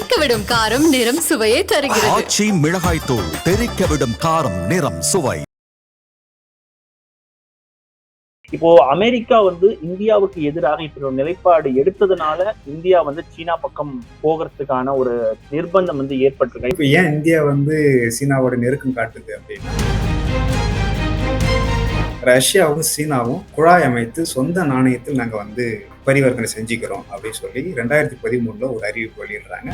தெறிக்கவிடும் காரம் நிறம் சுவையை தருகிறது. ஆச்சி மிளகாய் தூள் தெறிக்க விடும் காரம் நிறம் சுவை. இப்போ அமெரிக்கா வந்து இந்தியாவுக்கு எதிராக இப்படி ஒரு நிலைப்பாடு எடுத்ததுனால இந்தியா வந்து சீனா பக்கம் போகிறதுக்கான ஒரு நிர்பந்தம் வந்து ஏற்பட்டிருக்கு. இப்போ ஏன் இந்தியா வந்து சீனாவோட நெருக்கம் காட்டுது அப்படின்னா? ரஷ்யாவும் சீனாவும் குழாய் அமைத்து சொந்த நாணயத்தில் நாங்கள் வந்து பரிவர்த்தனை செஞ்சுக்கிறோம் அப்படின்னு சொல்லி ரெண்டாயிரத்தி பதிமூணில் ஒரு அறிவிப்பு வெளியிடுறாங்க.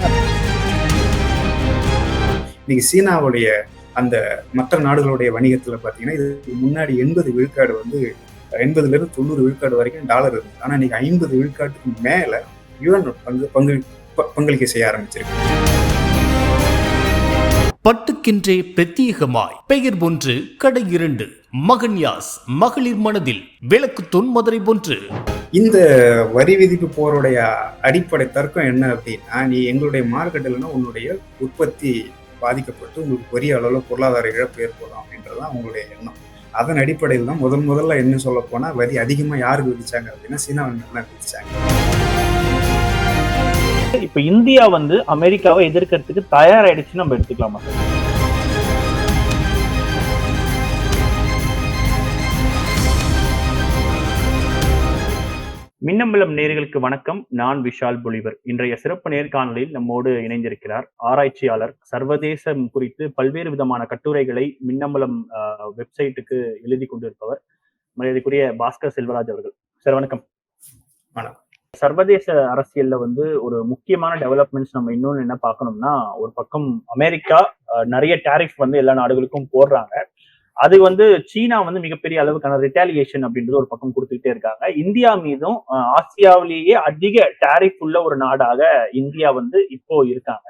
இன்னைக்கு சீனாவுடைய அந்த மற்ற நாடுகளுடைய வணிகத்தில் பார்த்தீங்கன்னா இதுக்கு முன்னாடி எண்பது விழுக்காடு வந்து எண்பதுலேருந்து தொண்ணூறு விழுக்காடு வரைக்கும் டாலர் இருந்தது. ஆனால் இன்னைக்கு ஐம்பது விழுக்காட்டுக்கு மேலே யுஎன் பங்கு பங்கு ப- பங்களிக்கை செய்ய ஆரம்பிச்சிருக்கு. பட்டுக்கின்றே பிரத்யேகமாய். பெயர் ஒன்று கடை இரண்டு. மகன்யாஸ் மகளிர் மனதில் விளக்கு தொன்மதுரை போன்று. இந்த வரி விதிப்பு போருடைய அடிப்படை தர்க்கம் என்ன அப்படின்னா நீ எங்களுடைய மார்க்கெட்டில்னா உன்னுடைய உற்பத்தி பாதிக்கப்பட்டு உங்களுக்கு பெரிய அளவில் பொருளாதார இழப்பு ஏற்படும் அப்படின்றது தான் உங்களுடைய எண்ணம். அதன் அடிப்படையில் தான் முதன் முதல்ல என்ன சொல்ல போனால் வரி அதிகமாக யாருக்கு விதிச்சாங்க அப்படின்னா சீனாவின் மேல விதிச்சாங்க. இப்ப இந்தியா வந்து அமெரிக்காவை எதிர்க்கிறதுக்கு தயாராயிடுச்சு நம்ம எடுத்துக்கலாமா? சார் மின்னம்பலம் நேர்களுக்கு வணக்கம். நான் விஷால் பொலிவர். இன்றைய சிறப்பு நேர்காணலில் நம்மோடு இணைந்திருக்கிறார் ஆராய்ச்சியாளர் சர்வதேசம் குறித்து பல்வேறு விதமான கட்டுரைகளை மின்னம்பலம் வெப்சைட்டுக்கு எழுதி கொண்டிருப்பவர் மரியாதைக்குரிய பாஸ்கர் செல்வராஜ் அவர்கள். சார் வணக்கம். வணக்கம். சர்வதேச அரசியல்ல வந்து ஒரு முக்கியமான டெவலப்மெண்ட்ஸ் நம்ம இன்னொன்று என்ன பார்க்கணும்னா ஒரு பக்கம் அமெரிக்கா நிறைய டேரிஃப் வந்து எல்லா நாடுகளுக்கும் போடுறாங்க. அது வந்து சீனா வந்து மிகப்பெரிய அளவுக்கான ரிட்டாலியேஷன் அப்படின்றது ஒரு பக்கம் கொடுத்துக்கிட்டே இருக்காங்க. இந்தியா மீதும் ஆசியாவிலேயே அதிக டேரிஃப் உள்ள ஒரு நாடாக இந்தியா வந்து இப்போ இருக்காங்க.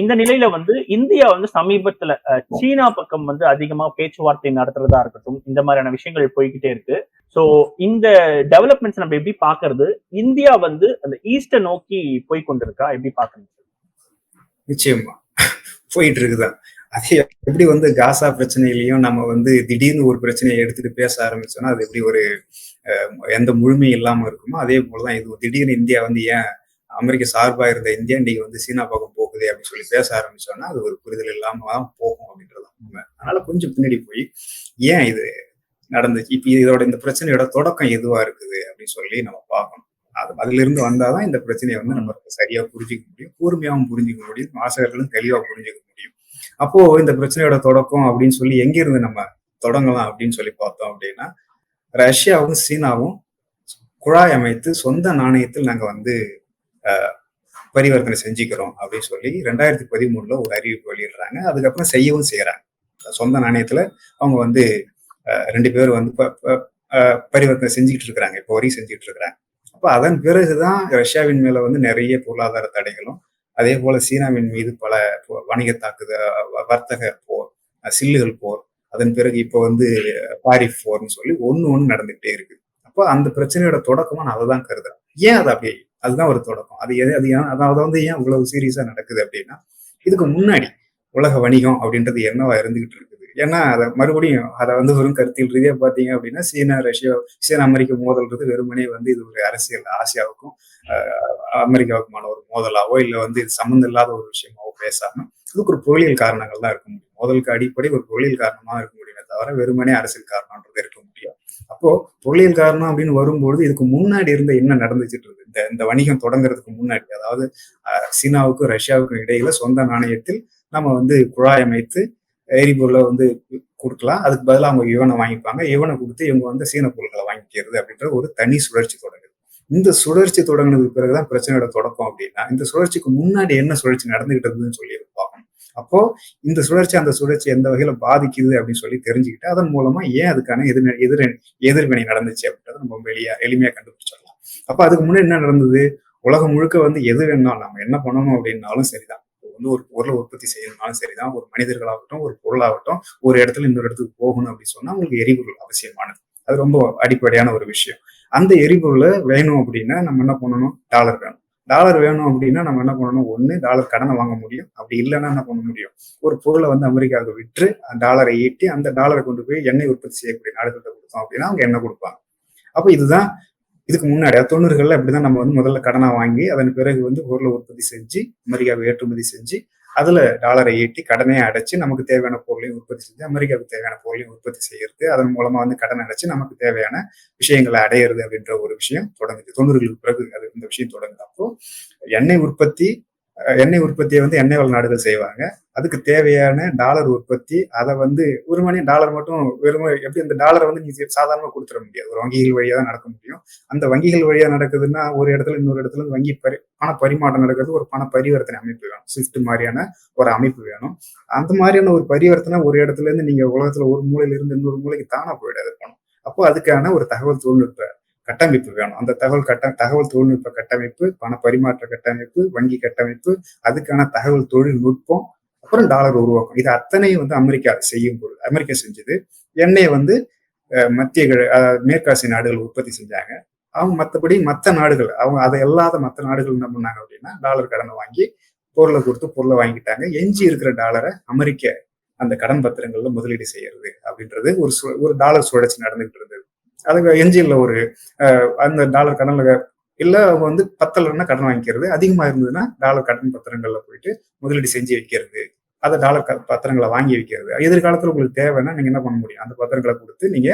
இந்த நிலையில வந்து இந்தியா வந்து சமீபத்துல சீனா பக்கம் வந்து அதிகமா பேச்சுவார்த்தை நடத்துறதா இருக்கட்டும் இந்த மாதிரியான விஷயங்கள் போய்கிட்டே இருக்கு. சோ இந்த டெவலப்மெண்ட்ஸ் நம்ம எப்படி பாக்குறது? இந்தியா வந்து அந்த ஈஸ்ட நோக்கி போய் கொண்டிருக்கா? எப்படி பாக்குறது? நிச்சயமா. போயிட்டு இருக்குதான் அது எப்படி வந்து காசா பிரச்சனையிலையும் நம்ம வந்து திடீர்னு ஒரு பிரச்சனையை எடுத்துட்டு பேச ஆரம்பிச்சோம்னா அது எப்படி ஒரு எந்த முழுமையும் இல்லாம இருக்குமோ அதே போலதான் இது திடீர்னு இந்தியா வந்து ஏன் அமெரிக்க சார்பா இருந்த இந்தியா இன்னைக்கு வந்து சீனா பக்கம் போகுது அப்படின்னு சொல்லி பேச ஆரம்பிச்சோம்னா அது ஒரு புரிதல் இல்லாம தான் போகும் அப்படின்றது தான் உண்மை. அதனால கொஞ்சம் பின்னாடி போய் ஏன் இது நடந்துச்சு? இப்ப இதோட இந்த பிரச்சனையோட தொடக்கம் எதுவா இருக்குது அப்படின்னு சொல்லி நம்ம பார்க்கணும். அது அதுல இருந்து வந்தாதான் இந்த பிரச்சனையை வந்து நம்ம சரியா புரிஞ்சிக்க முடியும் கூர்மையாவும் புரிஞ்சிக்க முடியும் வாசகர்களும் தெளிவா புரிஞ்சிக்க முடியும். அப்போ இந்த பிரச்சனையோட தொடக்கம் அப்படின்னு சொல்லி எங்க இருந்து நம்ம தொடங்கலாம் அப்படின்னு சொல்லி பார்த்தோம் அப்படின்னா ரஷ்யாவும் சீனாவும் குழாய் அமைத்து சொந்த நாணயத்தில் நாங்க வந்து பரிவர்த்தனை செஞ்சுக்கிறோம் அப்படின்னு சொல்லி ரெண்டாயிரத்தி பதிமூணுல ஒரு அறிவிப்பு வெளியிடுறாங்க. அதுக்கப்புறம் செய்யவும் செய்யறாங்க. சொந்த நாணயத்துல அவங்க வந்து ரெண்டு பேரும் வந்து பரிவர்த்தனை செஞ்சுக்கிட்டு இருக்கிறாங்க. இப்போ வரையும் செஞ்சுட்டு இருக்கிறாங்க. அப்போ அதன் பிறகுதான் ரஷ்யாவின் மேல வந்து நிறைய பொருளாதார தடைகளும் அதே போல சீனாவின் மீது பல வணிக தாக்குதல் வ- வர்த்தக போர் சில்லுகள் போர் அதன் பிறகு இப்போ வந்து பாரிஃப் போர்னு சொல்லி ஒன்று ஒன்று நடந்துகிட்டே இருக்கு அப்போ அந்த பிரச்சனையோட தொடக்கமா நான் அதை தான் கருதுறேன். ஏன் அது அப்படியே அதுதான் ஒரு தொடக்கம். அது எது அது ஏன் அதாவது வந்து ஏன் இவ்வளவு சீரியஸா நடக்குது அப்படின்னா இதுக்கு முன்னாடி உலக வணிகம் அப்படின்றது என்னவா இருந்துகிட்டு இருக்குது? ஏன்னா அதை மறுபடியும் அதை வந்து வெறும் கருத்தில் ரீதியாக பார்த்தீங்க அப்படின்னா சீனா ரஷ்யா சீனா அமெரிக்க மோதல்ன்றது வெறுமனே வந்து இது ஒரு அரசியல் ஆசியாவுக்கும் அமெரிக்காவுக்குமான ஒரு மோதலாவோ இல்லை வந்து இது சம்மந்தம் இல்லாத ஒரு விஷயமாவோ பேசாம இதுக்கு ஒரு பொருளியல் காரணங்கள் தான் இருக்க முடியும். மோதலுக்கு அடிப்படை ஒரு பொருளியல் காரணமாக இருக்க முடியுமே தவிர வெறுமனே அரசியல் காரணம் அப்போ பொருளியல் காரணம் அப்படின்னு வரும்பொழுது இதுக்கு முன்னாடி இருந்த என்ன நடந்துச்சிட்டு இருக்கு? இந்த இந்த வணிகம் தொடங்குறதுக்கு முன்னாடி அதாவது சீனாவுக்கும் ரஷ்யாவுக்கும் இடையில சொந்த நாணயத்தில் நம்ம வந்து குழாய் அமைத்து எரிபொருளை வந்து கொடுக்கலாம். அதுக்கு பதிலாக அவங்க யுவனை வாங்கிப்பாங்க. யுவனை கொடுத்து இவங்க வந்து சீன பொருட்களை வாங்கிக்கிறது அப்படின்ற ஒரு தனி சுழற்சி தொடங்குது. இந்த சுழற்சி தொடங்கினதுக்கு பிறகுதான் பிரச்சனையோட தொடக்கம் அப்படின்னா இந்த சுழற்சிக்கு முன்னாடி என்ன சுழற்சி நடந்துகிட்டதுன்னு இருந்ததுன்னு பார்க்கணும் அப்போ இந்த சுழற்சி அந்த சுழற்சி எந்த வகையில பாதிக்குது அப்படின்னு சொல்லி தெரிஞ்சுக்கிட்டு அதன் மூலமா ஏன் அதுக்கான எதிர் எதிர் எதிர்வினை நடந்துச்சு அப்படின்றத நம்ம ரொம்ப எளிமையா கண்டுபிடிச்சிடலாம். அப்ப அதுக்கு முன்னாடி என்ன நடந்தது? உலகம் முழுக்க வந்து எது வேணாலும் நம்ம என்ன பண்ணணும் அப்படின்னாலும் சரிதான். இப்போ வந்து ஒரு பொருளை உற்பத்தி செய்யணும்னாலும் சரிதான். ஒரு மனிதர்களாகட்டும் ஒரு பொருளாகட்டும் ஒரு இடத்துல இன்னொரு இடத்துக்கு போகணும் அப்படின்னு சொன்னா உங்களுக்கு எரிபொருள் அவசியமானது. அது ரொம்ப அடிப்படையான ஒரு விஷயம். அந்த எரிபொருளை வேணும் அப்படின்னா நம்ம என்ன பண்ணணும்? டாலர் வேணும். டாலர் வேணும் அப்படின்னா நம்ம என்ன பண்ணணும்? ஒன்று டாலர் கடனை வாங்க முடியும். அப்படி இல்லைன்னா என்ன பண்ண முடியும்? ஒரு பொருளை வந்து அமெரிக்காவுக்கு விற்று அந்த டாலரை ஈட்டி அந்த டாலரை கொண்டு போய் எண்ணெய் உற்பத்தி செய்யக்கூடிய நாடுகள்கிட்ட கொடுத்தோம் அப்படின்னா அவங்க எண்ணெய் கொடுப்பாங்க. அப்போ இதுதான் இதுக்கு முன்னாடி தொண்ணூறுகளில் அப்படிதான் நம்ம வந்து முதல்ல கடனை வாங்கி அதன் பிறகு வந்து பொருளை உற்பத்தி செஞ்சு அமெரிக்காவை ஏற்றுமதி செஞ்சு அதுல டாலரை ஈட்டி கடனே அடைச்சு நமக்கு தேவையான பொருளையும் உற்பத்தி செஞ்சு அமெரிக்காவுக்கு தேவையான பொருளையும் உற்பத்தி செய்யறது. அதன் மூலமா வந்து கடன் அடைச்சு நமக்கு தேவையான விஷயங்களை அடையிறது அப்படின்ற ஒரு விஷயம் தொடங்குது. தொண்ணூறுகளுக்கு பிறகு அது இந்த விஷயம் தொடங்குது. அப்போ எண்ணெய் உற்பத்தி எண்ணெய் உற்பத்தியை வந்து எண்ணெய் வள நாடுகள் செய்வாங்க. அதுக்கு தேவையான டாலர் உற்பத்தி அதை வந்து ஒரு மணி டாலர் மட்டும் வெறும் எப்படி அந்த டாலரை வந்து நீ சாதாரணமாக கொடுத்துட முடியாது. ஒரு வங்கிகள் வழியாக தான் நடக்க முடியும். அந்த வங்கிகள் வழியா நடக்குதுன்னா ஒரு இடத்துல இன்னொரு இடத்துல இருந்து வங்கி பரி பண பரிமாற்றம் நடக்கிறது ஒரு பண பரிவர்த்தனை அமைப்பு வேணும். ஸ்விஃப்ட் மாதிரியான ஒரு அமைப்பு வேணும். அந்த மாதிரியான ஒரு பரிவர்த்தனை ஒரு இடத்துல இருந்து நீங்க உலகத்துல ஒரு மூலையில இருந்து இன்னொரு மூலைக்கு தானா போயிடாது பணம். அப்போ அதுக்கான ஒரு தகவல் தொழில்நுட்ப கட்டமைப்பு வேணும். அந்த தகவல் கட்ட தகவல் தொழில்நுட்ப கட்டமைப்பு பண பரிமாற்ற கட்டமைப்பு வங்கி கட்டமைப்பு அதுக்கான தகவல் தொழில்நுட்பம் அப்புறம் டாலர் உருவாக்கும். இது அத்தனையும் வந்து அமெரிக்கா செய்யும் பொழுது அமெரிக்கா செஞ்சது. எண்ணெயை வந்து மத்திய மேற்காசிய நாடுகள் உற்பத்தி செஞ்சாங்க. அவங்க மற்றபடி மற்ற நாடுகள் அவங்க அதை இல்லாத மற்ற நாடுகள் என்ன பண்ணாங்க அப்படின்னா டாலர் கடனை வாங்கி பொருளை கொடுத்து பொருளை வாங்கிட்டாங்க. எஞ்சி இருக்கிற டாலரை அமெரிக்க அந்த கடன் பத்திரங்கள்ல முதலீடு செய்யறது அப்படின்றது ஒரு சு- ஒரு டாலர் சுழற்சி நடந்துகிட்டு இருந்தது. அதுக்கு எஞ்சியில் ஒரு அந்த டாலர் கடனில் இல்லை அவங்க வந்து பத்தலன்னா கடன் வாங்கிக்கிறது. அதிகமாக இருந்ததுன்னா டாலர் கடன் பத்திரங்கள்ல போயிட்டு முதலீடு செஞ்சு வைக்கிறது. அதை டாலர் க- பத்திரங்களை வாங்கி வைக்கிறது. எதிர்காலத்தில் உங்களுக்கு தேவைன்னா நீங்க என்ன பண்ண முடியும்? அந்த பத்திரங்களை கொடுத்து நீங்க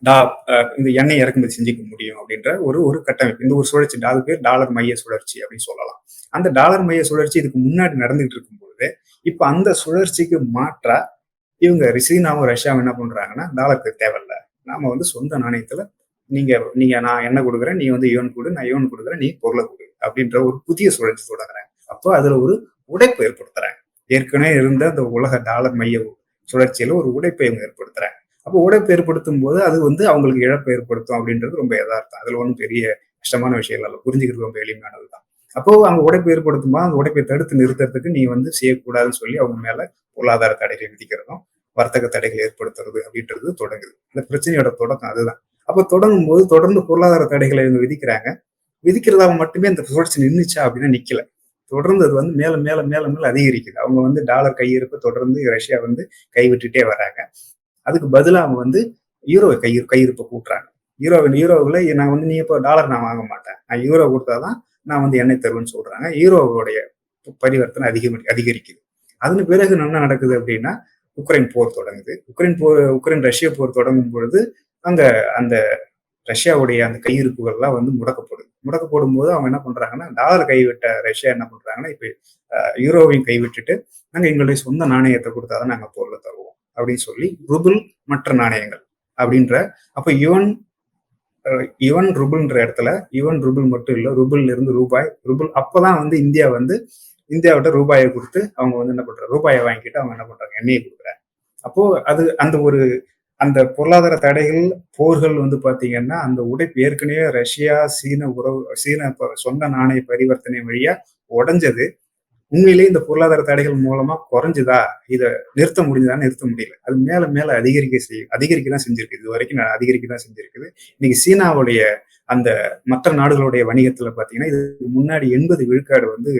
டா இந்த எண்ணெய் இறக்குமதி செஞ்சுக்க முடியும் அப்படின்ற ஒரு ஒரு கட்டமைப்பு. இந்த ஒரு சுழற்சி அது பேர் டாலர் மைய சுழற்சி அப்படின்னு சொல்லலாம். அந்த டாலர் மைய சுழற்சி இதுக்கு முன்னாடி நடந்துகிட்டு இருக்கும்பொழுது இப்போ இப்ப அந்த சுழற்சிக்கு மாற்றா இவங்க ரிசீனாவும் ரஷ்யாவும் என்ன பண்றாங்கன்னா டாலருக்கு தேவையில்ல. நாம வந்து சொந்த நாணயத்துல நீங்க நீங்க நான் என்ன கொடுக்குறேன் நீ வந்து யோன் கொடு நான் யோன் கொடுக்குறேன் நீ பொருளை கொடு அப்படின்ற ஒரு புதிய சுழற்சி தொடங்குறேன். அப்போ அதுல ஒரு உடைப்பு ஏற்படுத்துறாங்க ஏற்கனவே இருந்த அந்த உலக டாலர் மைய சுழற்சியில ஒரு உடைப்பை இவங்க ஏற்படுத்துறாங்க. அப்போ உடைப்பு ஏற்படுத்தும் போது அது வந்து அவங்களுக்கு இழப்பு ஏற்படுத்தும் அப்படின்றது ரொம்ப யதார்த்தம். அதுல ஒன்றும் பெரிய கஷ்டமான விஷயம் இல்லை. புரிஞ்சுக்கிறது ரொம்ப எளிமையானது தான். அப்போ அவங்க உடைப்பு ஏற்படுத்தும்? போது அந்த உடைப்பை தடுத்து நிறுத்துறதுக்கு நீ வந்து செய்யக்கூடாதுன்னு சொல்லி அவங்க மேல பொருளாதார தடைகளை விதிக்கிறதும் வர்த்தக தடைகள் ஏற்படுத்துறது அப்படின்றது தொடங்குது. இந்த பிரச்சனையோட தொடக்கம் அதுதான். அப்போ தொடங்கும் போது தொடர்ந்து பொருளாதார தடைகளை இவங்க விதிக்கிறாங்க. விதிக்கிறதால மட்டுமே இந்த சுழற்சி நின்றுச்சா அப்படின்னா நிக்கல. தொடர்ந்து அது வந்து மேலும் மேலும் மேலும் மேலும் அதிகரிக்குது. அவங்க வந்து டாலர் கையிருப்பு தொடர்ந்து ரஷ்யா வந்து கைவிட்டுட்டே வராங்க. அதுக்கு பதிலாக அவங்க வந்து யூரோ கை கையிருப்பை கூட்டுறாங்க. யூரோ யூரோவில் நான் வந்து நீ இப்போ டாலர் நான் வாங்க மாட்டேன். நான் யூரோ கொடுத்தாதான் நான் வந்து எண்ணெய் தருவேன்னு சொல்கிறாங்க ஹீரோவுடைய பரிவர்த்தனை அதிகம் அதிகரிக்குது. அதன் பிறகு என்ன நடக்குது அப்படின்னா உக்ரைன் போர் தொடங்குது. உக்ரைன் போர் உக்ரைன் ரஷ்ய போர் தொடங்கும் பொழுது அங்கே அந்த ரஷ்யாவுடைய அந்த கையிருப்புகள்லாம் வந்து முடக்கப்படுது. முடக்கப்படும் போது அவங்க என்ன பண்றாங்கன்னா டாலர் கைவிட்ட ரஷ்யா என்ன பண்றாங்கன்னா இப்போ யூரோவையும் கைவிட்டுட்டு நாங்கள் எங்களுடைய சொந்த நாணயத்தை கொடுத்தா தான் நாங்கள் பொருளை தருவோம் அப்படின்னு சொல்லி ருபுல் மற்ற நாணயங்கள் அப்படின்ற அப்போ யுவன் யுவன் ருபுள்ன்ற இடத்துல யுவன் ருபுள் மட்டும் இல்லை ருபுல்ல இருந்து ரூபாய் ருபுல் அப்போதான் வந்து இந்தியா வந்து இந்தியாவிட்ட ரூபாயை கொடுத்து அவங்க வந்து என்ன பண்றாங்க ரூபாயை வாங்கிட்டு அவங்க என்ன பண்றாங்க எண்ணெயை கொடுக்குறாங்க. அப்போ அது அந்த ஒரு அந்த பொருளாதார தடைகள் போர்கள் வந்து பாத்தீங்கன்னா அந்த உடைப்பு ஏற்கனவே ரஷ்யா சீன உறவு சீன சொந்த நாணய பரிவர்த்தனை வழியா உடைஞ்சது. உண்மையிலேயே இந்த பொருளாதார தடைகள் மூலமா குறைஞ்சுதா? இதை நிறுத்த முடிஞ்சதா நிறுத்த முடியல. அது மேல மேல அதிகரிக்க செய்யும் அதிகரிக்க தான் செஞ்சிருக்கு. இது வரைக்கும் நான் அதிகரிக்க தான் செஞ்சிருக்குது. இன்னைக்கு சீனாவுடைய அந்த மற்ற நாடுகளுடைய வணிகத்துல பாத்தீங்கன்னா இதுக்கு முன்னாடி எண்பது விழுக்காடு வந்து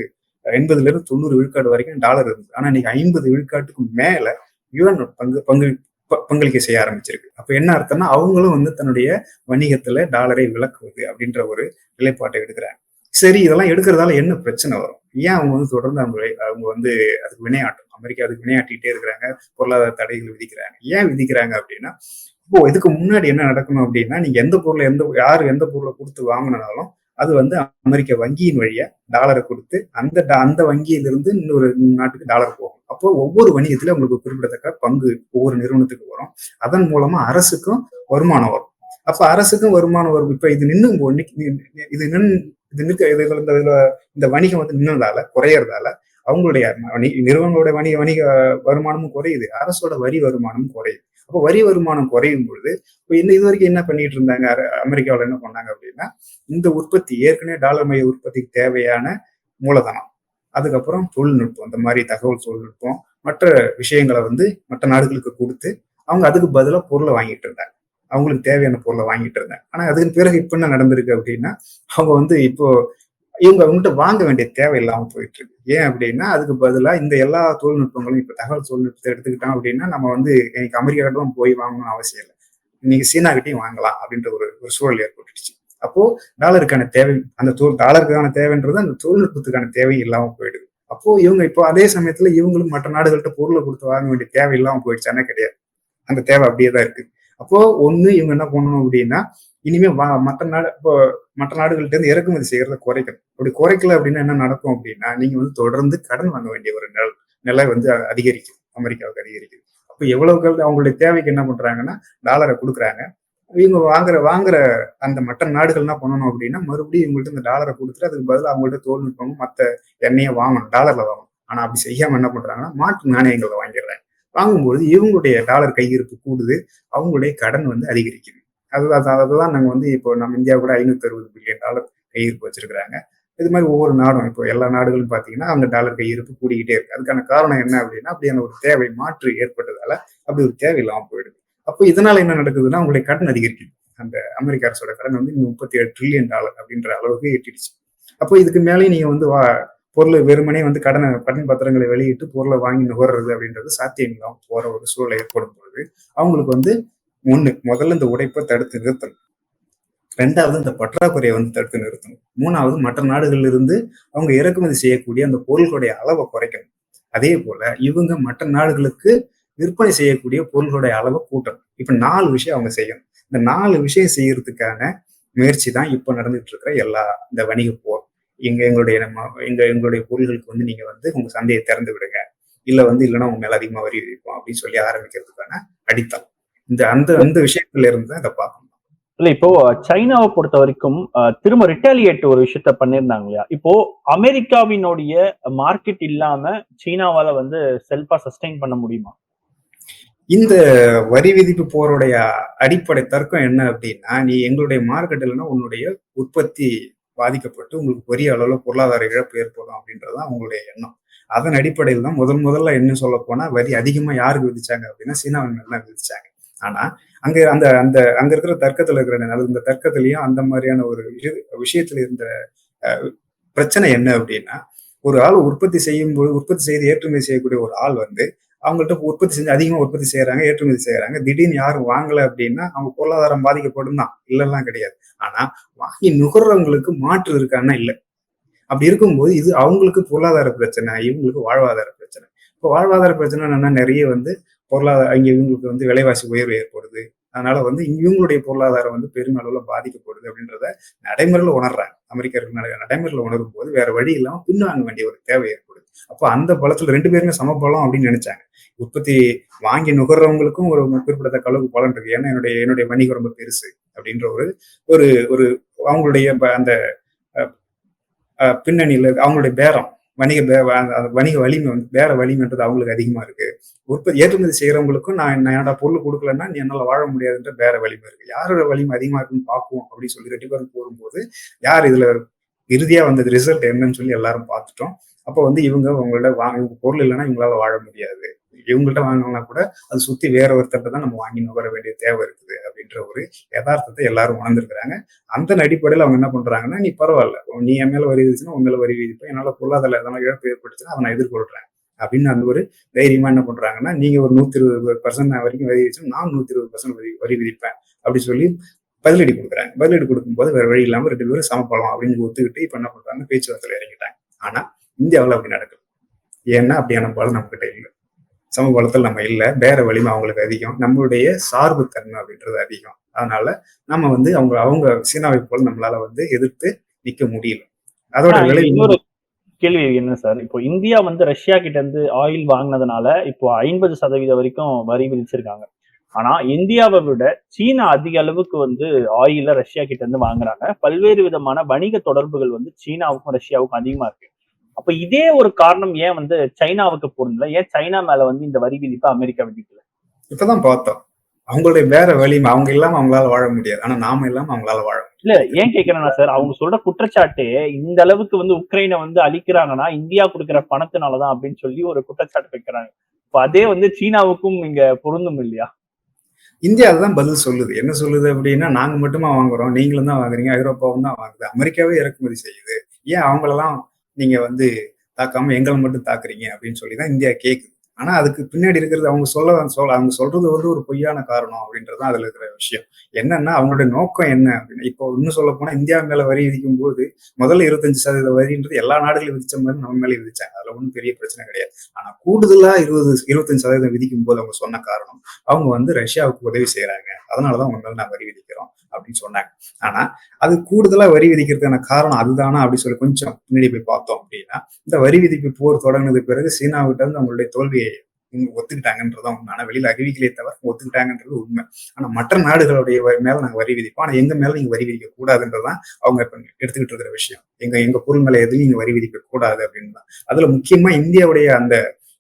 எண்பதுல இருந்து தொண்ணூறு விழுக்காடு வரைக்கும் டாலர் இருந்தது. ஆனா இன்னைக்கு ஐம்பது விழுக்காட்டுக்கு மேல யுவன் பங்கு பங்கு பங்களிக்க செய்ய ஆரம்பிச்சிருக்கு. அப்ப என்ன அர்த்தம்னா அவங்களும் வந்து தன்னுடைய வணிகத்துல டாலரை விளக்குவது அப்படின்ற ஒரு நிலைப்பாட்டை எடுக்கிறாங்க. சரி இதெல்லாம் எடுக்கிறதால என்ன பிரச்சனை வரும்? ஏன் அவங்க வந்து தொடர்ந்து அவங்க அவங்க வந்து அதுக்கு வினையாட்டும் அமெரிக்கா அதுக்கு வினையாட்டிகிட்டே இருக்கிறாங்க பொருளாதார தடைகள் விதிக்கிறாங்க. ஏன் விதிக்கிறாங்க அப்படின்னா இப்போ இதுக்கு முன்னாடி என்ன நடக்கணும் அப்படின்னா நீங்க எந்த பொருளை எந்த யார் எந்த பொருளை கொடுத்து வாங்கினாலும் அது வந்து அமெரிக்க வங்கியின் வழியா டாலரை கொடுத்து அந்த டா- அந்த வங்கியிலிருந்து இன்னொரு நாட்டுக்கு டாலர் போகும். அப்போ ஒவ்வொரு வணிகத்திலும் உங்களுக்கு குறிப்பிடத்தக்க பங்கு ஒவ்வொரு நிறுவனத்துக்கு வரும். அதன் மூலமா அரசுக்கும் வருமானம் வரும். அப்ப அரசுக்கும் வருமானம் வரும். இப்ப இது நின்னும் இது நின் இது நிற்க இது இந்த இந்த வணிகம் வந்து நின்னதால குறையறதால அவங்களுடைய வணி நிறுவனங்களோட வணிக வணிக வருமானமும் குறையுது. அரசோட வரி வருமானமும் குறையுது. அப்போ வரி வருமானம் குறையும் பொழுது இப்போ என்ன இது வரைக்கும் என்ன பண்ணிட்டு இருந்தாங்க? அமெரிக்காவில் என்ன பண்ணாங்க அப்படின்னா இந்த உற்பத்தி ஏற்கனவே டாலர் மைய உற்பத்திக்கு தேவையான மூலதனம். அதுக்கப்புறம் தொழில்நுட்பம் இந்த மாதிரி தகவல் தொழில்நுட்பம் மற்ற விஷயங்களை வந்து மற்ற நாடுகளுக்கு கொடுத்து அவங்க அதுக்கு பதிலாக பொருளை வாங்கிட்டு இருந்தாங்க. அவங்களுக்கு தேவையான பொருளை வாங்கிட்டு இருந்தாங்க. ஆனால் அதுக்கு பிறகு இப்போ என்ன நடந்திருக்கு அப்படின்னா அவங்க வந்து இப்போ இவங்க அவங்ககிட்ட வாங்க வேண்டிய தேவை இல்லாமல் போயிட்டு இருக்கு. ஏன் அப்படின்னா அதுக்கு பதிலாக இந்த எல்லா தொழில்நுட்பங்களும் இப்போ தகவல் தொழில்நுட்பத்தை எடுத்துக்கிட்டோம் அப்படின்னா நம்ம வந்து எனக்கு அமெரிக்காட்டும் போய் வாங்கணும்னு அவசியம் இல்லை. நீங்க சீனாகிட்டையும் வாங்கலாம் அப்படின்ற ஒரு ஒரு சூழல் ஏற்பட்டுச்சு அப்போ டாலருக்கான தேவை அந்த தொழில் டாலருக்கான தேவைன்றது அந்த தொழில்நுட்பத்துக்கான தேவை இல்லாமல் போயிடுது. அப்போ இவங்க இப்போ அதே சமயத்துல இவங்களும் மற்ற நாடுகள்கிட்ட பொருளை கொடுத்து வாங்க வேண்டிய தேவை இல்லாமல் போயிடுச்சானே கிடையாது. அந்த தேவை அப்படியே தான் இருக்கு. அப்போ ஒண்ணு இவங்க என்ன பண்ணணும் அப்படின்னா இனிமே வா மற்ற நாடு இப்போ மற்ற நாடுகள்ட்ட இருந்து இறக்குமதி செய்யறத குறைக்கணும். அப்படி குறைக்கல அப்படின்னா என்ன நடக்கும் அப்படின்னா நீங்க வந்து தொடர்ந்து கடன் வாங்க வேண்டிய ஒரு நில நிலை வந்து அதிகரிக்கும். அமெரிக்காவுக்கு அதிகரிக்கும் அப்போ எவ்வளவு அவங்களுடைய தேவைக்கு என்ன பண்றாங்கன்னா டாலரை கொடுக்குறாங்க. இவங்க வாங்குற வாங்குற அந்த மற்ற நாடுகள் என்ன பண்ணணும் அப்படின்னா மறுபடியும் இவங்கள்ட்ட இந்த டாலரை கொடுத்துட்டு அதுக்கு பதிலாக அவங்கள்ட்ட தொழில்நுட்பமும் மற்ற எண்ணெயை வாங்கணும் டாலர்ல வாங்கணும். ஆனா அப்படி செய்யாம என்ன பண்றாங்கன்னா மாற்று நாணயங்களை வாங்கிடுறாங்க. வாங்கும்போது இவங்களுடைய டாலர் கையிருப்பு கூடுது அவங்களுடைய கடன் வந்து அதிகரிக்குது. அது அது- அதுதான் நாங்கள் வந்து இப்போ நம்ம இந்தியா கூட ஐநூத்தி அறுபது பில்லியன் டாலர் கையிருப்பு வச்சிருக்கிறாங்க. இது மாதிரி ஒவ்வொரு நாடும் இப்போ எல்லா நாடுகளும் பார்த்தீங்கன்னா அந்த டாலர் கையிருப்பு கூடிக்கிட்டே இருக்கு. அதுக்கான காரணம் என்ன அப்படின்னா அப்படியான ஒரு தேவை மாற்று ஏற்பட்டதால அப்படி ஒரு தேவை இல்லாமல் போயிடுது. அப்போ இதனால என்ன நடக்குதுன்னா அவங்களுடைய கடன் அதிகரிக்குது அந்த அமெரிக்க அரசோட கடன் வந்து முப்பத்தி ஏழு ட்ரில்லியன் டாலர் அப்படின்ற அளவுக்கு எட்டிடுச்சு அப்போ இதுக்கு மேலேயும் நீங்க வந்து வா பொருள் வெறுமனே வந்து கடனை கடன் பத்திரங்களை வெளியிட்டு பொருளை வாங்கி நுகர்றது அப்படின்றது சாத்தியம் இல்லாமல் போற ஒரு சூழலை ஏற்படும் பொழுது அவங்களுக்கு வந்து ஒண்ணு முதல்ல இந்த உடைப்பை தடுத்து நிறுத்தணும். ரெண்டாவது இந்த பற்றாக்குறையை வந்து தடுத்து நிறுத்தணும். மூணாவது மற்ற நாடுகள்ல இருந்து அவங்க இறக்குமதி செய்யக்கூடிய அந்த பொருள்களுடைய அளவை குறைக்கணும். அதே போல இவங்க மற்ற நாடுகளுக்கு விற்பனை செய்யக்கூடிய பொருள்களுடைய அளவை கூட்டணும். இப்ப நாலு விஷயம் அவங்க செய்யணும். இந்த நாலு விஷயம் செய்யறதுக்கான முயற்சி தான் இப்ப நடந்துட்டு இருக்கிற எல்லா இந்த வணிக போர். எங்க எங்களுடைய நம்ம எங்க எங்களுடைய பொருள்களுக்கு வந்து நீங்க வந்து உங்க சந்தையை திறந்து விடுங்க. இல்ல வந்து இல்லைன்னா உங்க மேல அதிகமா வரி விதிப்போம் அப்படின்னு சொல்லி ஆரம்பிக்கிறதுக்கான அடித்தளம். இந்த அந்த அந்த விஷயத்துல இருந்து தான் இதை பார்க்கணும். இல்ல இப்போ சைனாவை பொறுத்த வரைக்கும் திரும்ப ரிட்டாலியேட் ஒரு விஷயத்த பண்ணிருந்தாங்க இல்லையா? இப்போ அமெரிக்காவினுடைய மார்க்கெட் இல்லாம சீனாவால வந்து செல்ஃபா சஸ்டைன் பண்ண முடியுமா? இந்த வரி விதிப்பு போருடைய அடிப்படை தர்க்கம் என்ன அப்படின்னா நீ எங்களுடைய மார்க்கெட் இல்லைன்னா உன்னுடைய உற்பத்தி பாதிக்கப்பட்டு உங்களுக்கு பெரிய அளவில் பொருளாதார இழப்பு ஏற்படும் அப்படின்றதுதான் உங்களுடைய எண்ணம். அதன் அடிப்படையில் தான் முதல் முதல்ல என்ன சொல்ல போனா வரி அதிகமாக யாருக்கு விதிச்சாங்க அப்படின்னா சீனாவின் மேல விதிச்சாங்க. ஆனா அங்க அந்த அந்த அங்க இருக்கிற தர்க்கத்துல இருக்கிற அது இந்த தர்க்கத்திலையும் அந்த மாதிரியான ஒரு விஷயத்தில் விஷயத்துல இருந்த பிரச்சனை என்ன அப்படின்னா ஒரு ஆள் உற்பத்தி செய்யும் போது உற்பத்தி செய்து ஏற்றுமதி செய்யக்கூடிய ஒரு ஆள் வந்து அவங்கள்ட்ட உற்பத்தி செஞ்சு அதிகமா உற்பத்தி செய்யறாங்க ஏற்றுமதி செய்யறாங்க. திடீர்னு யாரும் வாங்கல அப்படின்னா அவங்க பொருளாதாரம் பாதிக்கப்படும் தான். இல்லைலாம் கிடையாது. ஆனா வாங்கி நுகர்றவங்களுக்கு மாற்று இருக்கான்னா இல்லை. அப்படி இருக்கும்போது இது அவங்களுக்கு பொருளாதார பிரச்சனை இவங்களுக்கு வாழ்வாதார பிரச்சனை. இப்போ வாழ்வாதார பிரச்சனை என்னன்னா நிறைய வந்து பொருளாதார இங்கே இவங்களுக்கு வந்து விலைவாசி உயர்வு ஏற்படுது. அதனால வந்து இவங்களுடைய பொருளாதாரம் வந்து பெருமளவுல பாதிக்கப்படுது அப்படின்றத நடைமுறையில் உணர்றாங்க. அமெரிக்கர்கள் நடைமுறையில் உணரும் போது வேற வழி இல்லாமல் பின்வாங்க வேண்டிய ஒரு தேவை ஏற்படுது. அப்போ அந்த பலத்துல ரெண்டு பேருமே சம பலம் அப்படின்னு நினைச்சாங்க. உற்பத்தி வாங்கி நுகர்றவங்களுக்கும் ஒரு குறிப்பிடத்தக்க அளவுக்கு பலன் இருக்கு. ஏன்னா என்னுடைய என்னுடைய வணிகம் ரொம்ப பெருசு அப்படின்ற ஒரு ஒரு ஒரு அவங்களுடைய ப- அந்த பின்னணியில் அவங்களுடைய பேரம் வணிக வணிக வலிமை வந்து வேற வலிமைன்றது அவங்களுக்கு அதிகமா இருக்கு. உற்பத்தி ஏற்றுமதி செய்யறவங்களுக்கும் நான் என்னோட பொருள் கொடுக்கலன்னா நீ என்னால் வாழ முடியாதுன்ற வேற வலிமை இருக்கு. யாரோட வலிமை அதிகமா இருக்குன்னு பார்ப்போம் அப்படின்னு சொல்லி ரெண்டு பேரும் போடும்போது யார் இதுல இறுதியா வந்தது ரிசல்ட் என்னன்னு சொல்லி எல்லாரும் பார்த்துட்டோம். அப்போ வந்து இவங்க உங்களோட வாங்க இவங்க பொருள் இல்லைன்னா இவங்களால வாழ முடியாது. இவங்கள்ட்ட வாங்கினா கூட அது சுத்தி வேற ஒருத்தர்கிட்ட தான் நம்ம வாங்கி நுகர வேண்டிய தேவை இருக்குது அப்படின்ற ஒரு யதார்த்தத்தை எல்லாரும் உணர்ந்துருக்கிறாங்க. அந்த அடிப்படையில் அவங்க என்ன பண்றாங்கன்னா நீ பரவாயில்ல நீ என் மேல வரி விதிச்சுன்னா உன் மேல வரி விதிப்பேன் என்னால பொருளாதார எதனா இழப்பு ஏற்பட்டுச்சுன்னா அதை நான் எதிர்கொள்றேன். அப்படின்னு அந்த ஒரு தைரியமா என்ன பண்றாங்கன்னா நீங்க ஒரு நூத்தி இருபது பர்சன்ட் வரைக்கும் வரி விதிச்சோம் நான் நூத்தி இருபது பர்சன்ட் வரி வரி விதிப்பேன் அப்படி சொல்லி பதிலடி கொடுக்குறாங்க. பதிலடி கொடுக்கும்போது வேற வழி இல்லாம ரெண்டு பேரும் சமப்படலாம் அப்படின்னு ஒத்துக்கிட்டு இப்ப என்ன பண்றாங்க பேச்சுவார்த்தையில இறங்கிட்டாங்க. ஆனா இந்தியாவில் அப்படி நடக்கும் ஏன்னா அப்படியான பலம் நம்ம கிட்ட இல்லை சமபலத்தில் நம்ம இல்லை வேற வலிமை அவங்களுக்கு அதிகம். நம்மளுடைய சார்புத்தன்மை அப்படின்றது அதிகம். அதனால நம்ம வந்து அவங்க அவங்க சீனாவை போல நம்மளால வந்து எதிர்த்து நிக்க முடியல. அதோட விலை கேள்வி என்ன சார்? இப்போ இந்தியா வந்து ரஷ்யா கிட்ட இருந்து ஆயில் வாங்கினதுனால இப்போ ஐம்பது சதவீதம் வரைக்கும் வரி விதிச்சிருக்காங்க. ஆனா இந்தியாவை விட சீனா அதிக அளவுக்கு வந்து ஆயில ரஷ்யா கிட்ட இருந்து வாங்குறாங்க. பல்வேறு விதமான வணிக தொடர்புகள் வந்து சீனாவுக்கும் ரஷ்யாவுக்கும் அதிகமா இருக்கு. அப்ப இதே ஒரு காரணம் ஏன் வந்து சைனாவுக்கு பொருந்தல? ஏன் சைனா மேல வந்து இந்த வரி விதிப்பை அமெரிக்கா விதிக்கல? இப்பதான் பார்த்தோம். அவங்களுடைய வேற வலிமை அவங்க இல்லாம அவங்களால வாழ முடியாது. ஆனா நாம இல்லாம அவங்களால வாழ இல்ல ஏன் கேக்குறேன்னா சார் அவங்க சொல்ற குற்றச்சாட்டு இந்த அளவுக்கு வந்து உக்ரைனை வந்து அழிக்கிறாங்கன்னா இந்தியா கொடுக்கிற பணத்தினாலதான் அப்படின்னு சொல்லி ஒரு குற்றச்சாட்டு வைக்கிறாங்க. இப்ப அதே வந்து சீனாவுக்கும் இங்க பொருந்தும் இல்லையா? இந்தியா அதுதான் பதில் சொல்லுது. என்ன சொல்லுது அப்படின்னா நாங்க மட்டுமா வாங்குறோம் நீங்களும் தான் வாங்குறீங்க ஐரோப்பாவும் தான் வாங்குது. அமெரிக்காவே இறக்குமதி செய்யுது. ஏன் அவங்களெல்லாம் நீங்க வந்து தாக்காம எங்களை மட்டும் தாக்குறீங்க அப்படின்னு சொல்லி தான் இந்தியா கேட்குது ஆனா அதுக்கு பின்னாடி இருக்கிறது அவங்க சொல்ல சொல்ல அவங்க சொல்றது வந்து ஒரு பொய்யான காரணம் அப்படின்றது தான் அதுல இருக்கிற விஷயம். என்னன்னா அவங்களுடைய நோக்கம் என்ன அப்படின்னு இப்போ இன்னும் சொல்ல போனா இந்தியா மேல வரி விதிக்கும் போது முதல்ல இருபத்தஞ்சு சதவீத வரின்றது எல்லா நாடுகளும் விதிச்ச மாதிரி நம்ம மேலே விதிச்சாங்க. அதுல ஒன்றும் பெரிய பிரச்சனை கிடையாது. ஆனா கூடுதலா இருபது இருபத்தஞ்சு சதவீதம் விதிக்கும் போது அவங்க சொன்ன காரணம் அவங்க வந்து ரஷ்யாவுக்கு உதவி செய்யறாங்க அதனாலதான் உங்க மேல நான் வரி விதிக்கிறோம் அப்படின்னு சொன்னாங்க. ஆனா அது கூடுதலா வரி விதிக்கிறதுக்கான காரணம் அதுதானா அப்படின்னு சொல்லி கொஞ்சம் பின்னாடி போய் பார்த்தோம் அப்படின்னா இந்த வரி விதிப்பு போர் தொடங்கினது பிறகு சீனாவிட்ட இருந்து அவங்களுடைய தோல்வியை இவங்க ஒத்துக்கிட்டாங்கன்றதான் உண்மை. ஆனா வெளியில அறிவிக்கலே தவிர ஒத்துக்கிட்டாங்கன்றது உண்மை. ஆனா மற்ற நாடுகளுடைய மேல நாங்க வரி விதிப்போம். ஆனா எங்க மேல நீங்க வரி விதிக்க கூடாதுன்றதான் அவங்க இப்ப எடுத்துக்கிட்டு இருக்கிற விஷயம். எங்க எங்க பொருள் மேல எதுவும் நீங்க வரி விதிக்க கூடாது அப்படின்னு தான் அதுல முக்கியமா இந்தியாவுடைய அந்த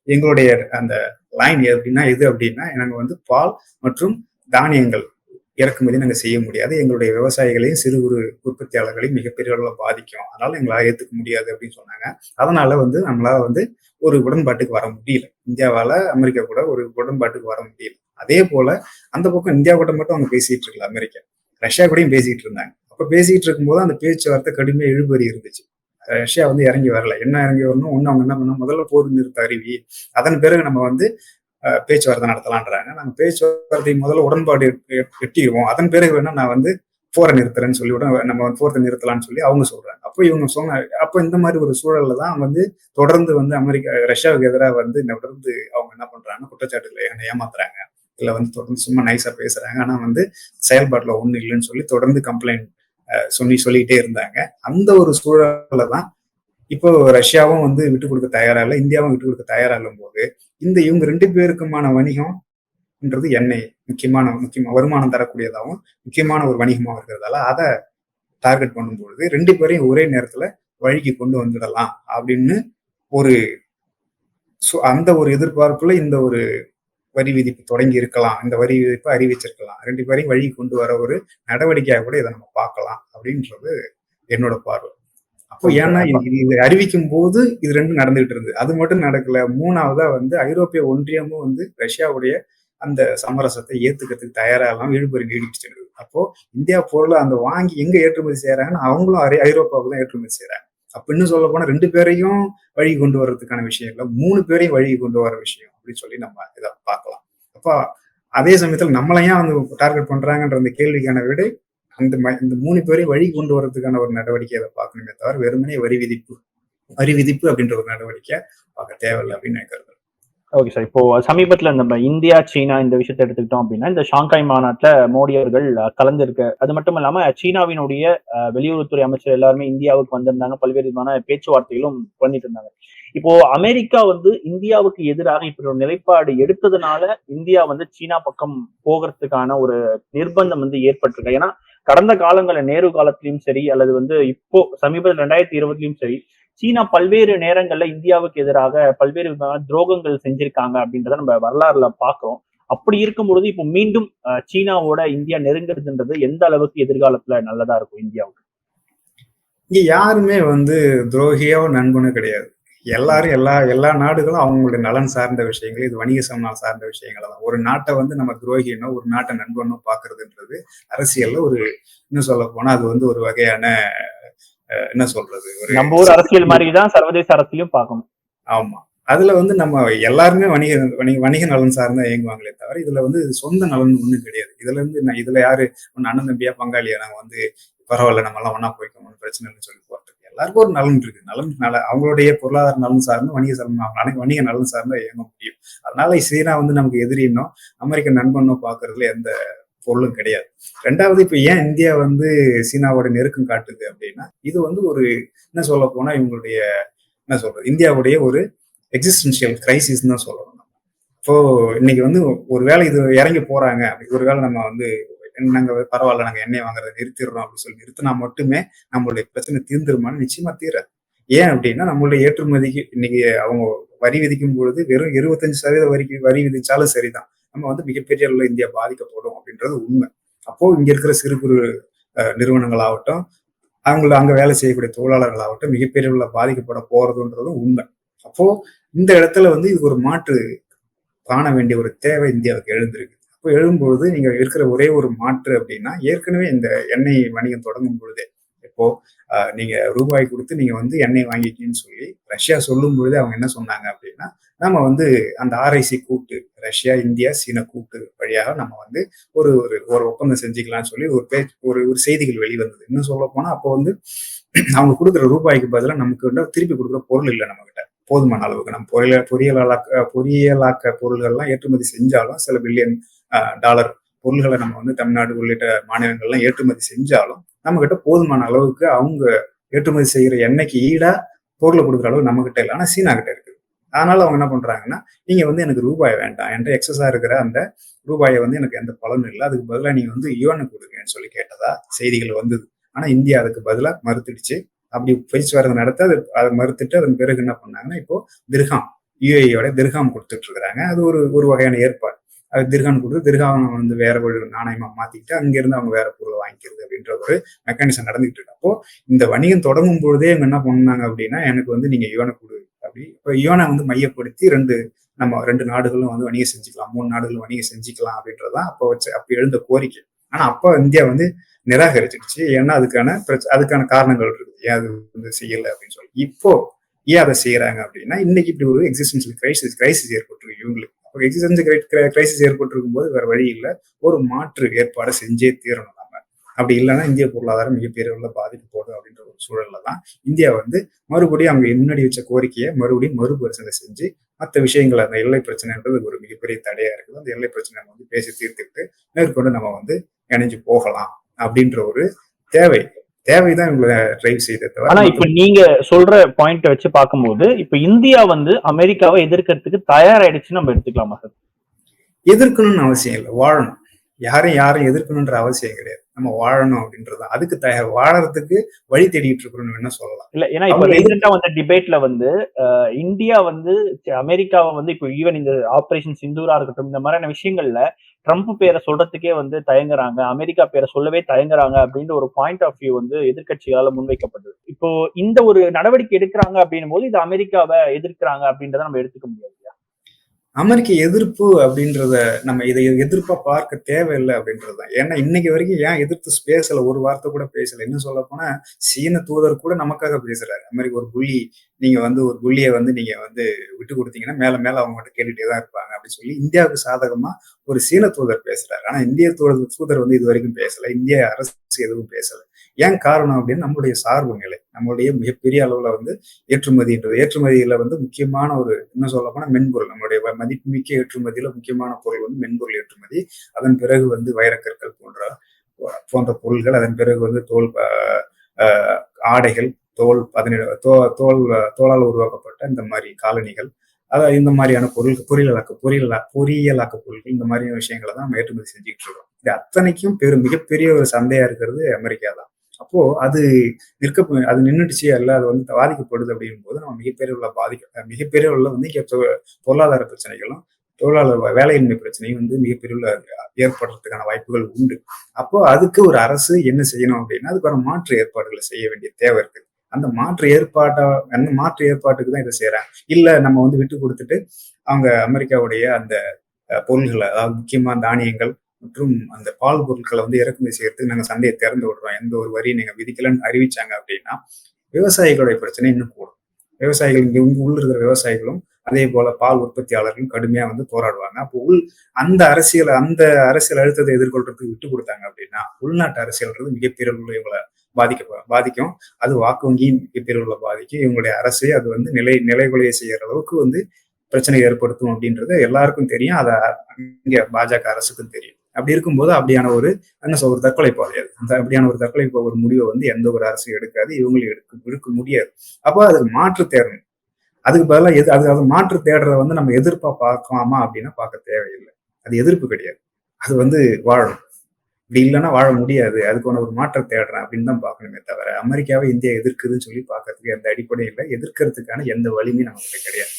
எங்களுடைய அந்த லைன் எப்படின்னா எது அப்படின்னா நாங்க வந்து பால் மற்றும் தானியங்கள் இறக்குமதி நாங்கள் செய்ய முடியாது. எங்களுடைய விவசாயிகளையும் சிறு குறு உற்பத்தியாளர்களையும் மிகப்பெரிய அளவில் பாதிக்கும். அதனால எங்களால் ஏற்றுக்க முடியாது அப்படின்னு சொன்னாங்க. அதனால வந்து நம்மளால வந்து ஒரு உடன்பாட்டுக்கு வர முடியல. இந்தியாவால் அமெரிக்கா கூட ஒரு உடன்பாட்டுக்கு வர முடியல. அதே போல அந்த பக்கம் இந்தியா கூட மட்டும் அவங்க பேசிட்டு இருக்கல அமெரிக்கா. ரஷ்யா கூடயும் பேசிட்டு இருந்தாங்க. அப்போ பேசிட்டு இருக்கும்போது அந்த பேச்சுவார்த்தை கடுமையாக இழுபறி இருந்துச்சு. ரஷ்யா வந்து இறங்கி வரல. என்ன இறங்கி வரணும்? ஒன்று அவங்க என்ன பண்ண முதல்ல போர் நிறுத்த அறிவி. அதன் பிறகு நம்ம வந்து பேச்சுவார்த்தை நடத்தலான்றாங்க. நாங்கள் பேச்சுவார்த்தை முதல்ல உடன்பாடு எட்டிடுவோம். அதன் பிறகு வேணா நான் வந்து போரை நிறுத்துறேன்னு சொல்லி விட நம்ம போரை நிறுத்தலாம்னு சொல்லி அவங்க சொல்றாங்க. அப்போ இவங்க சொன்ன அப்போ இந்த மாதிரி ஒரு சூழல்ல தான் வந்து தொடர்ந்து வந்து அமெரிக்கா ரஷ்யாவுக்கு எதிராக வந்து தொடர்ந்து அவங்க என்ன பண்றாங்க குற்றச்சாட்டுகளை என்னை ஏமாத்துறாங்க. இல்ல வந்து தொடர்ந்து சும்மா நைஸா பேசுறாங்க. ஆனா வந்து செயல்பாட்டுல ஒண்ணு இல்லைன்னு சொல்லி தொடர்ந்து கம்ப்ளைண்ட் சொல்லி சொல்லிக்கிட்டே இருந்தாங்க. அந்த ஒரு சூழல்ல தான் இப்போ ரஷ்யாவும் வந்து விட்டு கொடுக்க தயாரா இல்லை இந்தியாவும் விட்டு கொடுக்க தயாரா இல்லும் போது இந்த இவங்க ரெண்டு பேருக்குமான வணிகம்ன்றது எண்ணெய் முக்கியமான முக்கியமா வருமானம் தரக்கூடியதாகவும் முக்கியமான ஒரு வணிகமாக இருக்கிறதால அதை டார்கெட் பண்ணும்பொழுது ரெண்டு பேரையும் ஒரே நேரத்துல வழிக்கு கொண்டு வந்துடலாம் அப்படின்னு ஒரு சு- அந்த ஒரு எதிர்பார்ப்புல இந்த ஒரு வரி விதிப்பு தொடங்கி இருக்கலாம் இந்த வரி விதிப்பை அறிவிச்சிருக்கலாம். ரெண்டு பேரையும் வழி கொண்டு வர ஒரு நடவடிக்கையாக கூட இதை நம்ம பார்க்கலாம் அப்படின்றது என்னோட பார்வை. அப்போ ஏன்னா இது அறிவிக்கும் போது இது ரெண்டும் நடந்துகிட்டு இருந்தது. அது மட்டும் நடக்கல. மூணாவதா வந்து ஐரோப்பிய ஒன்றியமும் வந்து ரஷ்யாவுடைய அந்த சமரசத்தை ஏத்துக்கிறதுக்கு தயாரா எல்லாம் இழுபறி நீடிச்சுட்டு. அப்போ இந்தியா பொருளை அந்த வாங்கி எங்க ஏற்றுமதி செய்யறாங்கன்னா அவங்களும் ஐரோப்பாவுக்கு தான் ஏற்றுமதி செய்யறாங்க அப்ப இன்னும் சொல்ல போனா ரெண்டு பேரையும் வழி கொண்டு வர்றதுக்கான விஷயம் இல்ல. மூணு பேரையும் வழி கொண்டு வர விஷயம் அப்படின்னு சொல்லி நம்ம இதை பார்க்கலாம் அப்போ அதே சமயத்துல நம்மள ஏன் வந்து டார்கெட் பண்றாங்கன்ற அந்த கேள்விக்கான விடை அந்த ம- இந்த மூணு பேரையும் வழி கொண்டு வர்றதுக்கான ஒரு நடவடிக்கை அதை பார்க்கணுமே தவிர வெறுமனே வரி விதிப்பு வரி விதிப்பு அப்படின்ற ஒரு நடவடிக்கை பார்க்க தேவையில்லை அப்படின்னு நினைக்கிறது ஓகே சார் இப்போ சமீபத்துல நம்ம இந்தியா சீனா இந்த விஷயத்தை எடுத்துக்கிட்டோம் அப்படின்னா இந்த ஷாங்காய் மாநாட்டில் மோடி அவர்கள் அஹ், அது மட்டும் இல்லாம சீனாவினுடைய வெளியுறவுத்துறை அமைச்சர் எல்லாருமே இந்தியாவுக்கு வந்திருந்தாங்க. பல்வேறு விதமான பேச்சுவார்த்தைகளும் பண்ணிட்டு இருந்தாங்க. இப்போ அமெரிக்கா வந்து இந்தியாவுக்கு எதிராக இப்படி ஒரு நிலைப்பாடு எடுத்ததுனால இந்தியா வந்து சீனா பக்கம் போகிறதுக்கான ஒரு நிர்பந்தம் வந்து ஏற்பட்டிருக்கு. ஏன்னா கடந்த காலங்களில் நேரு காலத்திலயும் சரி அல்லது வந்து இப்போ சமீபத்தில் ரெண்டாயிரத்தி இருபதுலயும் சரி சீனா பல்வேறு நேரங்கள்ல இந்தியாவுக்கு எதிராக பல்வேறு விதமான துரோகங்கள் செஞ்சிருக்காங்க அப்படின்றத நம்ம வரலாறுல பாக்குறோம். அப்படி இருக்கும் பொழுது இப்போ மீண்டும் சீனாவோட இந்தியா நெருங்குறதுன்றது எந்த அளவுக்கு எதிர்காலத்துல நல்லதா இருக்கும் இந்தியாவுக்கு? இங்க யாருமே வந்து துரோகியோ நண்பனும் கிடையாது. எல்லாரும் எல்லா எல்லா நாடுகளும் அவங்களுடைய நலன் சார்ந்த விஷயங்கள் இது வணிக சமநலம் சார்ந்த விஷயங்கள் தான். ஒரு நாட்டை வந்து நம்ம துரோகினோ ஒரு நாட்டை நண்பனோ பாக்குறதுன்றது அரசியல்ல ஒரு இன்னும் சொல்ல போனா அது வந்து ஒரு வகையான என்ன சொல்றது ஒரு நம்ம ஊர் அரசியல் மாதிரி தான் சர்வதேச அரசியலும் பார்க்கணும். ஆமா. அதுல வந்து நம்ம எல்லாருமே வணிக வணிக வணிக நலன் சார்ந்தா இயங்குவாங்களே தவிர இதுல வந்து சொந்த நலன் ஒண்ணும் கிடையாது. இதுல இருந்து நான் இதுல யாரு ஒன்னு அண்ணன் தம்பியா பங்காளியா நாங்க வந்து பரவாயில்ல நம்ம எல்லாம் ஒண்ணும் பிரச்சனை இல்லைன்னு சொல்லி எல்லாருக்கும் ஒரு நலன் இருக்கு. நலன் நல அவங்களுடைய பொருளாதார நலன் சார்ந்து வணிக சார்ந்த வணிக நலன் சார்ந்தா இயங்க முடியும். அதனால சீனா வந்து நமக்கு எதிரினோ அமெரிக்க நண்பனோ பாக்குறதுல எந்த பொருளும் கிடையாது. ரெண்டாவது இப்ப ஏன் இந்தியா வந்து சீனாவோட நெருக்கம் காட்டுது அப்படின்னா இது வந்து ஒரு என்ன சொல்ல போனா இவங்களுடைய என்ன சொல்றது இந்தியாவுடைய ஒரு எக்ஸிஸ்டன்ஷியல் கிரைசிஸ் தான் சொல்லணும் இப்போ இன்னைக்கு வந்து ஒரு வேலை இது இறங்கி போறாங்க அப்படி ஒருவேளை நம்ம வந்து நாங்கள் பரவாயில்ல நாங்கள் எண்ணெய் வாங்குறதை நிறுத்திடுறோம் அப்படின்னு சொல்லி நிறுத்தினா மட்டுமே நம்மளுடைய பிரச்சனை தீர்ந்துருமான்னு நிச்சயமா தீராது ஏன் அப்படின்னா நம்மளுடைய ஏற்றுமதிக்கு இன்னைக்கு அவங்க வரி விதிக்கும் பொழுது வெறும் இருபத்தஞ்சு சதவீத வரிக்கு வரி விதிச்சாலும் சரிதான். நம்ம வந்து மிகப்பெரிய அளவில் இந்தியா பாதிக்கப்படும் அப்படின்றது உண்மை. அப்போ இங்க இருக்கிற சிறு குறு நிறுவனங்களாகட்டும் அவங்கள அங்க வேலை செய்யக்கூடிய தொழிலாளர்களாகட்டும் மிகப்பெரிய அளவில் பாதிக்கப்பட போறதுன்றதும் உண்மை. அப்போ இந்த இடத்துல வந்து இது ஒரு மாற்று காண வேண்டிய ஒரு தேவை இந்தியாவுக்கு எழுந்திருக்கு. இப்போ எழும்பொழுது நீங்க இருக்கிற ஒரே ஒரு மாற்று அப்படின்னா ஏற்கனவே இந்த எண்ணெய் வணிகம் தொடங்கும் பொழுதே இப்போ நீங்க ரூபாய் கொடுத்து நீங்க வந்து எண்ணெய் வாங்கிக்கின்னு சொல்லி ரஷ்யா சொல்லும் பொழுதே அவங்க என்ன சொன்னாங்க அப்படின்னா நம்ம வந்து அந்த ஆர்ஐசி கூட்டு ரஷ்யா இந்தியா சீன கூட்டு வழியாக நம்ம வந்து ஒரு ஒரு ஒரு ஒப்பந்தம் செஞ்சுக்கலாம்னு சொல்லி ஒரு பேச்சு ஒரு ஒரு செய்திகள் வெளிவந்தது. இன்னும் சொல்ல போனா அப்போ வந்து அவங்க கொடுக்குற ரூபாய்க்கு பதிலாக நமக்கு வந்து திருப்பி கொடுக்குற பொருள் இல்லை நம்மகிட்ட. போதுமான அளவுக்கு. நம்ம பொரியல பொறியியலாக்க பொறியியலாக்க பொருள்கள்லாம் ஏற்றுமதி செஞ்சாலும் சில பில்லியன் டாலர் பொருள்களை நம்ம வந்து தமிழ்நாடு உள்ளிட்ட மாநிலங்கள்லாம் ஏற்றுமதி செஞ்சாலும் நம்ம கிட்ட போதுமான அளவுக்கு அவங்க ஏற்றுமதி செய்கிற எண்ணெய்க்கு ஈடா பொருளை கொடுக்குற அளவு நம்ம கிட்ட இல்லை. ஆனால் சீனா கிட்ட இருக்குது அதனால அவங்க என்ன பண்றாங்கன்னா நீங்க வந்து எனக்கு ரூபாய் வேண்டாம். என்கிட்ட எக்ஸஸா இருக்கிற அந்த ரூபாயை வந்து எனக்கு எந்த பலனும் இல்லை. அதுக்கு பதிலாக நீங்க வந்து யுவனுக்கு கொடுங்கன்னு சொல்லி கேட்டதா செய்திகள் வந்தது. ஆனால் இந்தியா அதுக்கு பதிலாக மறுத்துடுச்சு. அப்படி பேச்சுவார்த்தை நடத்த அது அதை மறுத்துட்டு அதன் பிறகு என்ன பண்ணாங்கன்னா இப்போ திர்காம் யுஏயோட திர்காம் கொடுத்துட்டு இருக்கிறாங்க. அது ஒரு ஒரு வகையான ஏற்பாடு. அது திர்கான் கொடுத்து திர்காவை வந்து வேற ஒரு நாணயமா மாத்திக்கிட்டு அங்கிருந்து அவங்க வேற பொருளை வாங்கிக்கிறது அப்படின்ற ஒரு மெக்கானிசம் நடந்துகிட்டு இருக்கு. அப்போ இந்த வணிகம் தொடங்கும் பொழுதே இவங்க என்ன பண்ணாங்க அப்படின்னா எனக்கு வந்து நீங்க யுவனை கொடு அப்படி. இப்போ யுவனை வந்து மையப்படுத்தி ரெண்டு நம்ம ரெண்டு நாடுகளும் வந்து வணிகம் செஞ்சுக்கலாம் மூணு நாடுகளும் வணிகம் செஞ்சுக்கலாம் அப்படின்றதான் அப்போ வச்சு அப்போ எழுந்த கோரிக்கை. ஆனா அப்போ இந்தியா வந்து நிராகரிச்சிடுச்சு. ஏன்னா அதுக்கான அதுக்கான காரணங்கள் இருக்குது. ஏன் அது வந்து செய்யலை அப்படின்னு சொல்லி. இப்போ ஏன் அதை செய்யறாங்க அப்படின்னா இன்னைக்கு இப்படி ஒரு எக்ஸிஸ்டன்சியல் கிரைசிஸ் கிரைசிஸ் ஏற்பட்டிருக்கு இவங்களுக்கு. அப்போ எக்ஸிஸ்டன்சியல் கிரைசிஸ் ஏற்பட்டிருக்கும் போது வேற வழி இல்லை. ஒரு மாற்று ஏற்பாடு செஞ்சே தீரணும் நம்ம. அப்படி இல்லைன்னா இந்திய பொருளாதாரம் மிகப்பெரிய உள்ள பாதிப்பு போடும் அப்படின்ற ஒரு சூழல்ல தான் இந்தியா வந்து மறுபடியும் அவங்க முன்னாடி வச்ச கோரிக்கையை மறுபடியும் மறுபரிசீலனை செஞ்சு மற்ற விஷயங்கள் அந்த எல்லை பிரச்சனைன்றது ஒரு மிகப்பெரிய தடையா இருக்குது. அந்த எல்லை பிரச்சனை நம்ம வந்து பேசி தீர்த்துக்கிட்டு மேற்கொண்டு நம்ம வந்து இணைஞ்சு போகலாம் அப்படின்ற ஒரு தேவை. தேவைதான் இவங்களை டிரைவ் செய்தே தவிர ஆனா இப்ப நீங்க சொல்ற பாயிண்ட் வச்சு பார்க்கும்போது இப்ப இந்தியா வந்து அமெரிக்காவை எதிர்க்கிறதுக்கு தயாராயிடுச்சுன்னு நம்ம எடுத்துக்கலாமா சார்? எதிர்க்கணும்னு அவசியம் இல்லை வாழணும். யாரையும் யாரும் எதிர்க்கணுன்ற அவசியம் கிடையாது. நம்ம வாழணும் அப்படின்றது. அதுக்கு தயார் வாழறதுக்கு வழி தேடிட்டு இருக்கிறோம்னு வேணா சொல்லலாம். இல்ல ஏன்னா இப்ப ரீசெண்டா வந்த டிபேட்ல வந்து இந்தியா வந்து அமெரிக்காவை வந்து இப்போ ஈவன் இந்த ஆபரேஷன் சிந்தூரா இருக்கட்டும் இந்த மாதிரியான விஷயங்கள்ல ட்ரம்ப் பேரை சொல்றதுக்கே வந்து தயங்குறாங்க அமெரிக்கா பேரை சொல்லவே தயங்குறாங்க அப்படின்ற ஒரு பாயிண்ட் ஆஃப் வியூ வந்து எதிர்கட்சிகளால் முன்வைக்கப்பட்டது. இப்போ இந்த ஒரு நடவடிக்கை எடுக்கிறாங்க அப்படின்னும் போது இது அமெரிக்காவை எதிர்க்கிறாங்க அப்படின்றத நம்ம எடுத்துக்க முடியாது. அமெரிக்க எதிர்ப்பு அப்படின்றத நம்ம இதை எதிர்ப்பா பார்க்க தேவையில்லை அப்படின்றது தான் ஏன்னா இன்னைக்கு வரைக்கும் ஏன் எதிர்த்து பேசல? ஒரு வார்த்தை கூட பேசல. இன்னும் சொல்ல போனா சீன தூதர் கூட நமக்காக பேசுறாரு. அமெரிக்க ஒரு புள்ளி நீங்க வந்து ஒரு புள்ளியை வந்து நீங்க வந்து விட்டு கொடுத்தீங்கன்னா மேல மேல அவங்க மட்டும் கேட்டுட்டே தான் இருப்பாங்க அப்படின்னு சொல்லி இந்தியாவுக்கு சாதகமா ஒரு சீன தூதர் பேசுறாரு. ஆனா இந்திய தூதர் தூதர் வந்து இது வரைக்கும் பேசல. இந்திய அரசு எதுவும் பேசலை. ஏன் காரணம் அப்படின்னு நம்மளுடைய சார்பு நிலை. நம்மளுடைய மிகப்பெரிய அளவில் வந்து ஏற்றுமதின்றது. ஏற்றுமதியில வந்து முக்கியமான ஒரு இன்னும் சொல்ல போனால் மென்பொருள். நம்மளுடைய மதிப்புமிக்க ஏற்றுமதியில முக்கியமான பொருள் வந்து மென்பொருள் ஏற்றுமதி. அதன் பிறகு வந்து வைரக்கற்கள் போன்ற போன்ற பொருள்கள். அதன் பிறகு வந்து தோல் ஆஹ், ஆடைகள் தோல் பதினேழு தோ தோல் தோலால் உருவாக்கப்பட்ட இந்த மாதிரி காலணிகள். அதாவது இந்த மாதிரியான பொருள் பொரியலாக்க பொறியியலா பொறியியலாக்க பொருட்கள் இந்த மாதிரியான விஷயங்களை தான் நம்ம ஏற்றுமதி செஞ்சுக்கிட்டு இருக்கோம். இது அத்தனைக்கும் பெரும் மிகப்பெரிய ஒரு சந்தையா இருக்கிறது அமெரிக்கா தான். அப்போ அது நிற்க அது நின்றுடுச்சு அல்ல அது வந்து பாதிக்கப்படுது அப்படிங்கும் போது நம்ம மிகப்பெரிய உள்ள பாதிக்க மிகப்பெரிய உள்ள வந்து பொருளாதார பிரச்சனைகளும் தொழிலாளர் வேலையின்மை பிரச்சனையும் வந்து மிகப்பெரிய உள்ள ஏற்படுறதுக்கான வாய்ப்புகள் உண்டு. அப்போ அதுக்கு ஒரு அரசு என்ன செய்யணும் அப்படின்னா அதுக்கான மாற்று ஏற்பாடுகளை செய்ய வேண்டிய தேவை இருக்குது. அந்த மாற்று ஏற்பாட்டா அந்த மாற்று ஏற்பாட்டுக்கு தான் இதை செய்யறாங்க. இல்ல நம்ம வந்து விட்டு கொடுத்துட்டு அவங்க அமெரிக்காவுடைய அந்த பொருள்களை அதாவது முக்கியமா தானியங்கள் மற்றும் அந்த பால் பொருட்களை வந்து இறக்குமதி செய்யறதுக்கு நாங்க சந்தையை திறந்து விடுறோம். எந்த ஒரு வரியும் நீங்க விதிக்கலன்னு அறிவிச்சாங்க அப்படின்னா விவசாயிகளுடைய பிரச்சனை இன்னும் கூடும். விவசாயிகள் இங்க உள்ள இருக்கிற விவசாயிகளும் அதே போல பால் உற்பத்தியாளர்களும் கடுமையா வந்து போராடுவாங்க. அப்போ உள் அந்த அரசியல் அந்த அரசியல் அழுத்தத்தை எதிர்கொள்றதுக்கு விட்டு கொடுத்தாங்க அப்படின்னா உள்நாட்டு அரசியல்ன்றது மிகப்பெரிய இவங்களை பாதிக்க பாதிக்கும். அது வாக்கு வங்கியும் மிகப்பெரிய பாதிக்கும் இவங்களுடைய அரசே அது வந்து நிலை நிலைகுலைய செய்யற அளவுக்கு வந்து பிரச்சனை ஏற்படுத்தும் அப்படின்றது எல்லாருக்கும் தெரியும். அதை இங்கே பாஜக அரசுக்கும் தெரியும். அப்படி இருக்கும்போது அப்படியான ஒரு என்ன சொல்ற ஒரு தற்கொலை பாதை அது. அந்த அப்படியான ஒரு தற்கொலை பா- ஒரு முடிவை வந்து எந்த ஒரு அரசும் எடுக்காது. இவங்களும் எடுக்க எடுக்க முடியாது. அப்போ அதுக்கு மாற்று தேடணும் அதுக்கு பதிலாக எது அது அது மாற்று தேடுறத வந்து நம்ம எதிர்ப்பா பார்க்கலாமா அப்படின்னா பார்க்க தேவையில்லை. அது எதிர்ப்பு கிடையாது. அது வந்து வாழணும். இப்படி இல்லைன்னா வாழ முடியாது. அதுக்கான ஒரு மாற்றம் தேடுறேன் அப்படின்னு தான் பார்க்கணுமே தவிர அமெரிக்காவை இந்தியா எதிர்க்குதுன்னு சொல்லி பார்க்கறதுக்கு எந்த அடிப்படையும் இல்லை. எதிர்க்கிறதுக்கான எந்த வலிமையும் நமக்கு கிடையாது.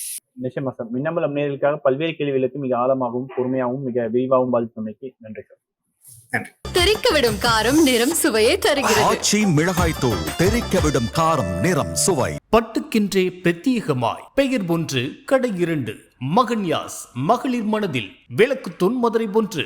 நிச்சயமா சார். மின்னம்பலம் நேர்களுக்காக பல்வேறு கேள்விகளுக்கு மிக ஆழமாகவும் பொறுமையாகவும் மிக விரிவாகவும் பாதித்தமைக்கு நன்றி சார். தெறிக்க விடும் காரம் நிறம் சுவையை தருகிறது. ஆச்சி மிளகாய் தூள் தெறிக்க விடும் காரம் நிறம் சுவை. பட்டுக்கென்றே பிரத்யேகமாய் பெயர் ஒன்று கடை இரண்டு. மகன்யாஸ் மகளிர் மனதில் விளக்கு தொன்மதுரை ஒன்று